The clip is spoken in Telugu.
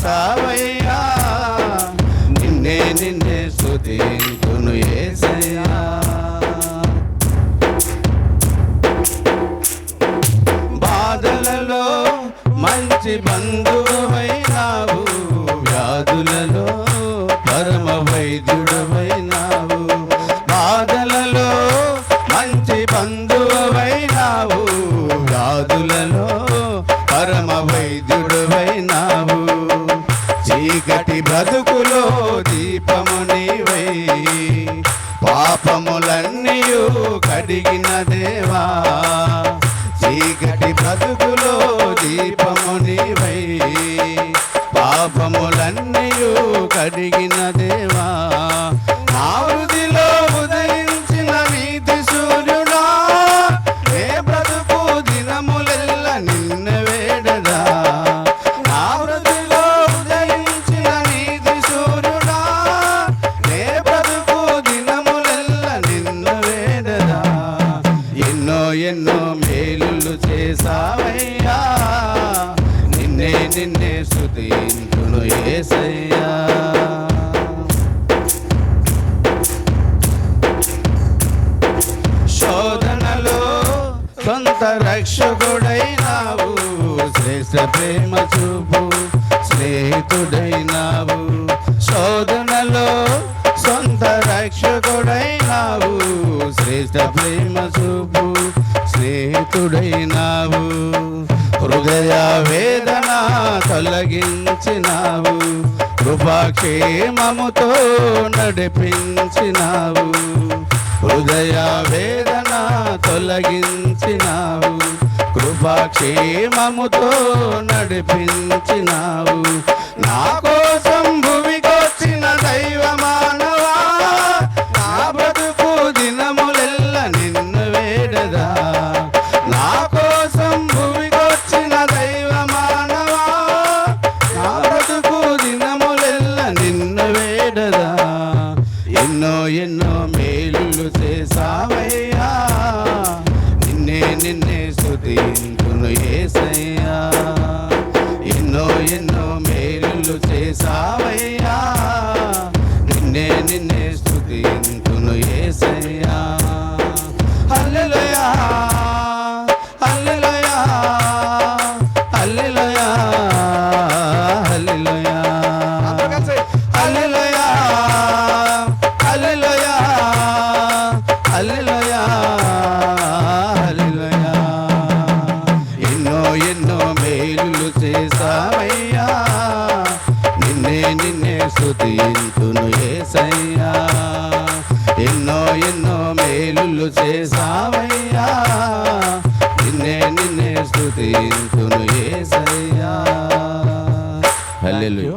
మేలు నిన్నే నిన్నే స్తుతింతును ఏసయ్యా. బాధలలో మంచి బంధువైనావు వ్యాధులలో పరమ వైద్యుడవైనావు బాధలలో మంచి బంధు కడిగిన దేవా చీకటి బ్రతుకులో దీపము నీవై పాపములన్నీయు కడిగిన నిన్నే నిన్నే ఏసయ్యా. శోధనలో సొంత రక్షకుడైనావు శ్రేష్ఠ ప్రేమ చూపు స్నేహితుడైనావు. శోధనలో సొంత రక్షకుడైనావు శ్రేష్ఠ ప్రేమ చూపు స్నేహితుడైనావు. హృదయ వేదన తొలగించినావు. కృపాక్షేమముతో నడిపించినావు. హృదయ వేదన తొలగించినావు. కృపాక్షేమముతో నడిపించినావు. ఎన్నో ఎన్నో మేలులు చేసావయ్యా నిన్నే నిన్నే స్తుతింతును ఏసయ్యా. ఎన్నో ఎన్నో మేలులు చేసావయ్యా నిన్నే నిన్నే స్తుతింతును ఏసయ్యా. హల్లెలూయా. స్తుతింతును యేసయ్యా ఎన్నో ఎన్నో మేలులు చేసావయ్యా నిన్నే నిన్నే స్తుతింతును యేసయ్యా హల్లెలూయా